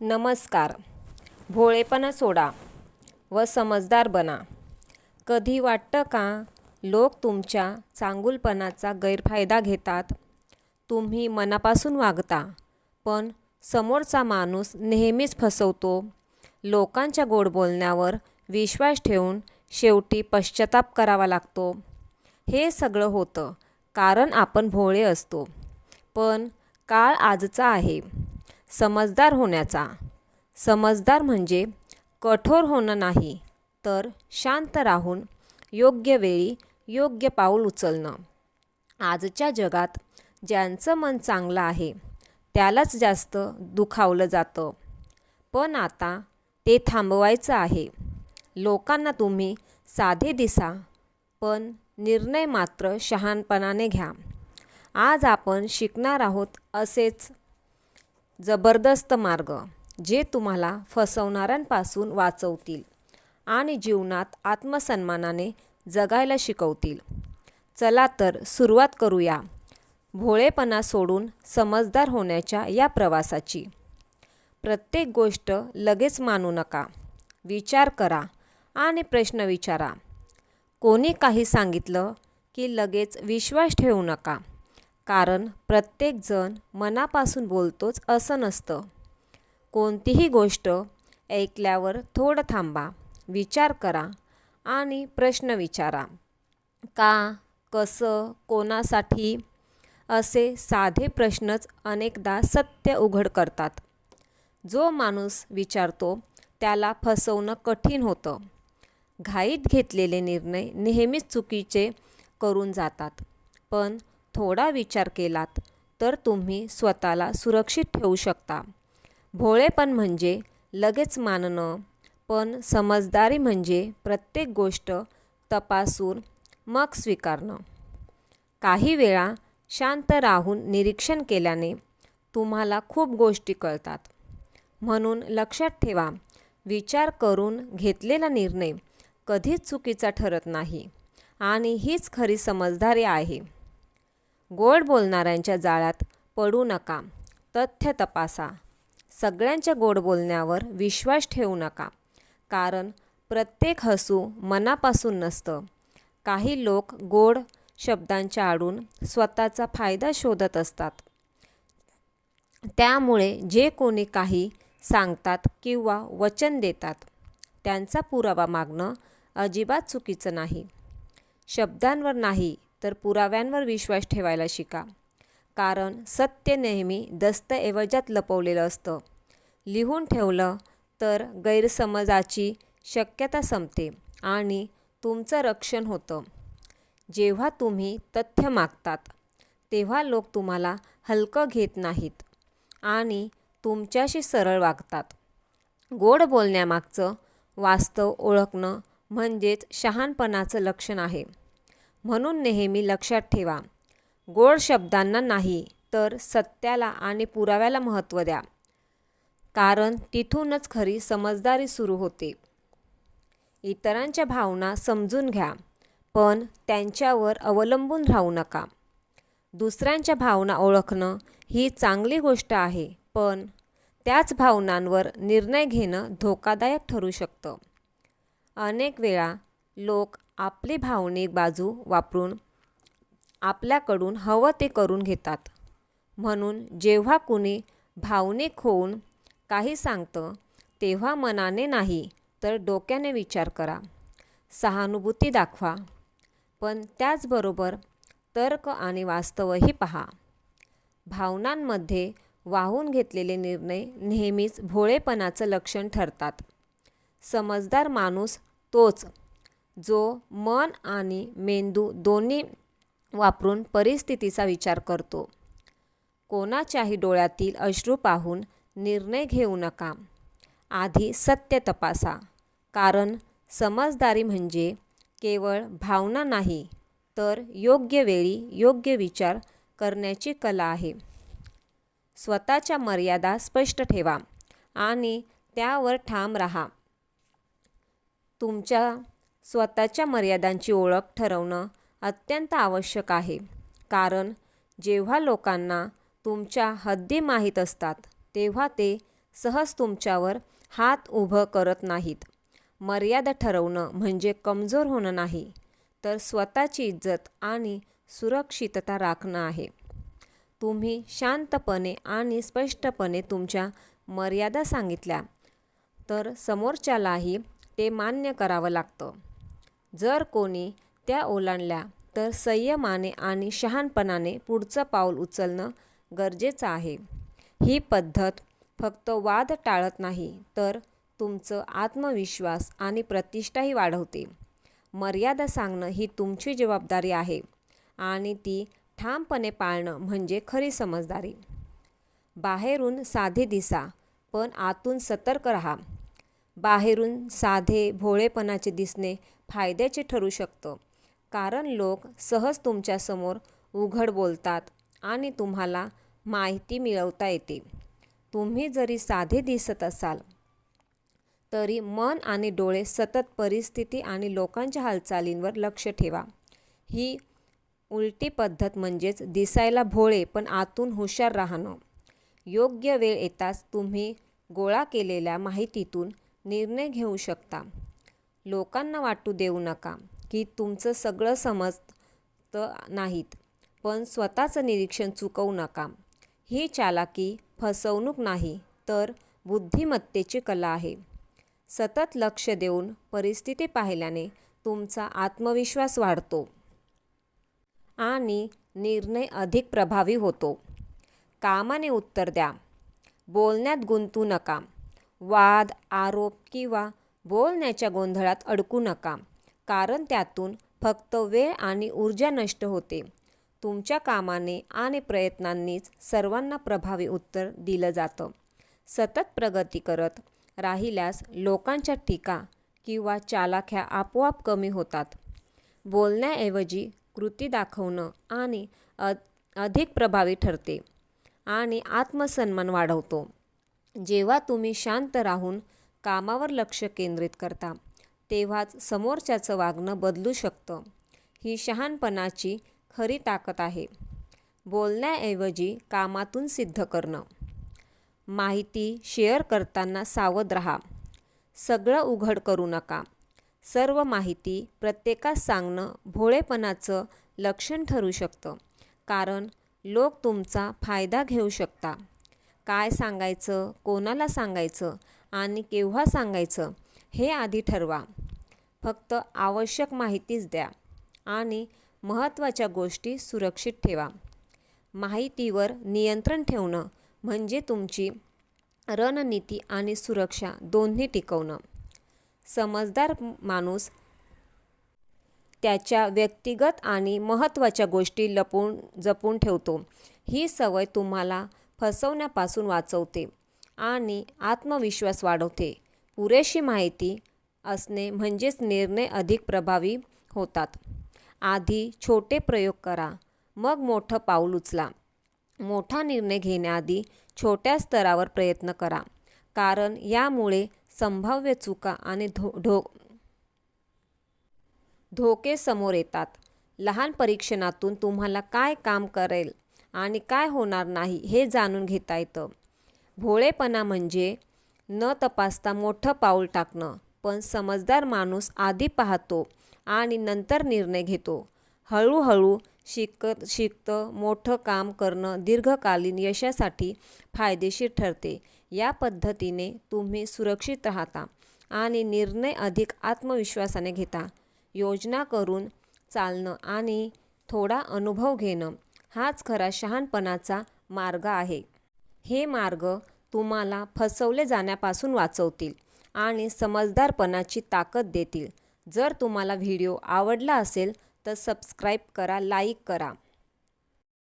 नमस्कार. भोळेपणा सोडा व समजदार बना. कधी वाटतं का लोक तुमच्या चांगुलपणाचा गैरफायदा घेतात? तुम्ही मनापासून वागता पण समोरचा माणूस नेहमीच फसवतो. लोकांच्या गोड बोलण्यावर विश्वास ठेवून शेवटी पश्चाताप करावा लागतो. हे सगळं होतं कारण आपण भोळे असतो. पण काळ आजचा आहे. समजदार होण्याचा. समजदार म्हणजे कठोर होणं नाही तर शांत राहून योग्य वेळी योग्य पाऊल उचलणं. आजच्या जगात ज्यांचं मन चांगलं आहे त्यालाच जास्त दुखावलं जातं. पण आता ते थांबवायचं आहे. लोकांना तुम्ही साधे दिसा पण निर्णय मात्र शहाणपणाने घ्या. आज आपण शिकणार आहोत असेच जबरदस्त मार्ग जे तुम्हाला फसवणाऱ्यांपासून वाचवतील आणि जीवनात आत्मसन्मानाने जगायला शिकवतील. चला तर सुरुवात करूया. भोळेपणा सोडून समजदार होण्याच्या या प्रवासाची. प्रत्येक गोष्ट लगेच मानू नका. विचार करा आणि प्रश्न विचारा. कोणी काही सांगितलं की लगेच विश्वास ठेवू नका. कारण प्रत्येकजण मनापासून बोलतोच असं नसतं. कोणतीही गोष्ट ऐकल्यावर थोडं थांबा विचार करा आणि प्रश्न विचारा. का कसं कोणासाठी? असे साधे प्रश्नच अनेकदा सत्य उघड करतात. जो माणूस विचारतो त्याला फसवणं कठीण होतं. घाईत घेतलेले निर्णय नेहमीच चुकीचे करून जातात. पण थोडा विचार केलात तर तुम्ही स्वतःला सुरक्षित ठेवू शकता. भोळेपण म्हणजे लगेच मानणं पण समजदारी म्हणजे प्रत्येक गोष्ट तपासून मग स्वीकारणं. काही वेळा शांत राहून निरीक्षण केल्याने तुम्हाला खूप गोष्टी कळतात. म्हणून लक्षात ठेवा विचार करून घेतलेला निर्णय कधीच चुकीचा ठरत नाही आणि हीच खरी समजदारी आहे. गोड बोलणाऱ्यांच्या जाळ्यात पडू नका. तथ्य तपासा. सगळ्यांच्या गोड बोलण्यावर विश्वास ठेवू नका. कारण प्रत्येक हसू मनापासून नसतं. काही लोक गोड शब्दांच्या आडून स्वतःचा फायदा शोधत असतात. त्यामुळे जे कोणी काही सांगतात किंवा वचन देतात त्यांचा पुरावा मागणं अजिबात चुकीचं नाही. शब्दांवर नाही तर पुराव्यांवर विश्वास ठेवायला शिका. कारण सत्य नेहमी दस्तऐवजात लपवलेलं असतं. लिहून ठेवलं तर गैरसमजाची शक्यता संपते आणि तुमचं रक्षण होतं. जेव्हा तुम्ही तथ्य मागतात तेव्हा लोक तुम्हाला हलकं घेत नाहीत आणि तुमच्याशी सरळ वागतात. गोड बोलण्यामागचं वास्तव ओळखणं म्हणजेच शहाणपणाचं लक्षण आहे. म्हणून नेहमी लक्षात ठेवा. गोड शब्दांना नाही तर सत्याला आणि पुराव्याला महत्त्व द्या. कारण तिथूनच खरी समजदारी सुरू होते. इतरांच्या भावना समजून घ्या पण त्यांच्यावर अवलंबून राहू नका. दुसऱ्यांच्या भावना ओळखणं ही चांगली गोष्ट आहे पण त्याच भावनांवर निर्णय घेणं धोकादायक ठरू शकतं. अनेक वेळा लोक आपली भावनिक बाजू वापरून आपल्याकडून हवं ते करून घेतात. म्हणून जेव्हा कुणी भावनिक होऊन काही सांगतं तेव्हा मनाने नाही तर डोक्याने विचार करा. सहानुभूती दाखवा. पण त्याचबरोबर तर्क आणि वास्तवही पहा. भावनांमध्ये वाहून घेतलेले निर्णय नेहमीच भोळेपणाचं लक्षण ठरतात. समजदार माणूस तोच. जो मन आणि मेंदू दोन्ही वापरून परिस्थितीचा विचार करतो. कोणाच्याही डोळ्यातील अश्रू पाहून निर्णय घेऊ नका. आधी सत्य तपासा. कारण समजदारी म्हणजे केवळ भावना नाही तर योग्य वेळी योग्य विचार करण्याची कला आहे. स्वतःच्या मर्यादा स्पष्ट ठेवा आणि त्यावर ठाम राहा. तुमच्या स्वतःच्या मर्यादांची ओळख ठरवणं अत्यंत आवश्यक आहे. कारण जेव्हा लोकांना तुमच्या हद्दी माहीत असतात तेव्हा ते सहज तुमच्यावर हात उभं करत नाहीत. मर्यादा ठरवणं म्हणजे कमजोर होणं नाही तर स्वतःची इज्जत आणि सुरक्षितता राखणं आहे. तुम्ही शांतपणे आणि स्पष्टपणे तुमच्या मर्यादा सांगितल्या तर समोरच्यालाही ते मान्य करावं लागतं. जर कोणी त्या ओलांडल्या तर संयमाने आणि शहाणपणाने पुढचं पाऊल उचलणं गरजेचं आहे. ही पद्धत फक्त वाद टाळत नाही तर तुमचं आत्मविश्वास आणि प्रतिष्ठाही वाढवते. मर्यादा सांगणं ही तुमची जबाबदारी आहे आणि ती ठामपणे पाळणं म्हणजे खरी समजदारी. बाहेरून साधे दिसा पण आतून सतर्क राहा. बाहेरून साधे भोळेपणाचे दिसणे फायद्याचे ठरू शकतं. कारण लोक सहज तुमच्यासमोर उघड बोलतात आणि तुम्हाला माहिती मिळवता येते. तुम्ही जरी साधे दिसत असाल तरी मन आणि डोळे सतत परिस्थिती आणि लोकांच्या हालचालींवर लक्ष ठेवा. ही उलटी पद्धत म्हणजेच दिसायला भोळे पण आतून हुशार राहणं. योग्य वेळ येताच तुम्ही गोळा केलेल्या माहितीतून निर्णय घेऊ शकता. लोकांना वाटू देऊ नका की तुमचं सगळं समजतं नाहीत पण स्वतःचं निरीक्षण चुकवू नका. ही चालाकी फसवणूक नाही तर बुद्धिमत्तेची कला आहे. सतत लक्ष देऊन परिस्थिती पाहिल्याने तुमचा आत्मविश्वास वाढतो. आणि निर्णय अधिक प्रभावी होतो. कामाने उत्तर द्या. बोलण्यात गुंतू नका. वाद आरोप किंवा बोलण्याच्या गोंधळात अडकू नका कारण त्यातून फक्त वेळ आणि ऊर्जा नष्ट होते. तुमच्या कामाने आणि प्रयत्नांनीच सर्वांना प्रभावी उत्तर दिलं जातं. सतत प्रगती करत राहिल्यास लोकांच्या टीका किंवा चालाख्या आपोआप कमी होतात. बोलण्याऐवजी कृती दाखवणं आणि अ अधिक प्रभावी ठरते आणि आत्मसन्मान वाढवतो. जेव्हा तुम्ही शांत राहून कामावर लक्ष केंद्रित करता तेव्हाच समोरच्याचं वागणं बदलू शकतं. ही शहाणपणाची खरी ताकद आहे. बोलण्याऐवजी कामातून सिद्ध करणं. माहिती शेअर करताना सावध राहा. सगळं उघड करू नका. सर्व माहिती प्रत्येकास सांगणं भोळेपणाचं लक्षण ठरू शकतं. कारण लोक तुमचा फायदा घेऊ शकता. काय सांगायचं कोणाला सांगायचं आणि केव्हा सांगायचं हे आधी ठरवा. फक्त आवश्यक माहितीच द्या आणि महत्त्वाच्या गोष्टी सुरक्षित ठेवा. माहितीवर नियंत्रण ठेवणं म्हणजे तुमची रणनीती आणि सुरक्षा दोन्ही टिकवणं. समजदार माणूस त्याच्या व्यक्तिगत आणि महत्त्वाच्या गोष्टी लपवून जपून ठेवतो. ही सवय तुम्हाला फसवण्यापासून वाचवते. आणि आत्मविश्वास वाढवते. पुरेशी माहिती असणे म्हणजेच निर्णय अधिक प्रभावी होतात. आधी छोटे प्रयोग करा मग मोठं पाऊल उचला. मोठा निर्णय घेण्याआधी छोट्या स्तरावर प्रयत्न करा कारण यामुळे संभाव्य चुका आणि धो ढो धोके समोर येतात. लहान परीक्षणातून तुम्हाला काय काम करेल आणि काय होणार नाही हे जाणून घेता येतं. भोळेपणा म्हणजे न तपासता मोठं पाऊल टाकणं. पण समजदार माणूस आधी पाहतो आणि नंतर निर्णय घेतो. हळूहळू शिकत शिकतं मोठं काम करणं दीर्घकालीन यशासाठी फायदेशीर ठरते. या पद्धतीने तुम्ही सुरक्षित राहता आणि निर्णय अधिक आत्मविश्वासाने घेता. योजना करून चालणं आणि थोडा अनुभव घेणं हाच खरा शहाणपणाचा मार्ग आहे. हे मार्ग तुम्हाला फसवले जाण्यापासून वाचवतील आणि समजदारपणाची ताकद देतील. जर तुम्हाला व्हिडिओ आवडला असेल तर सबस्क्राईब करा लाईक करा.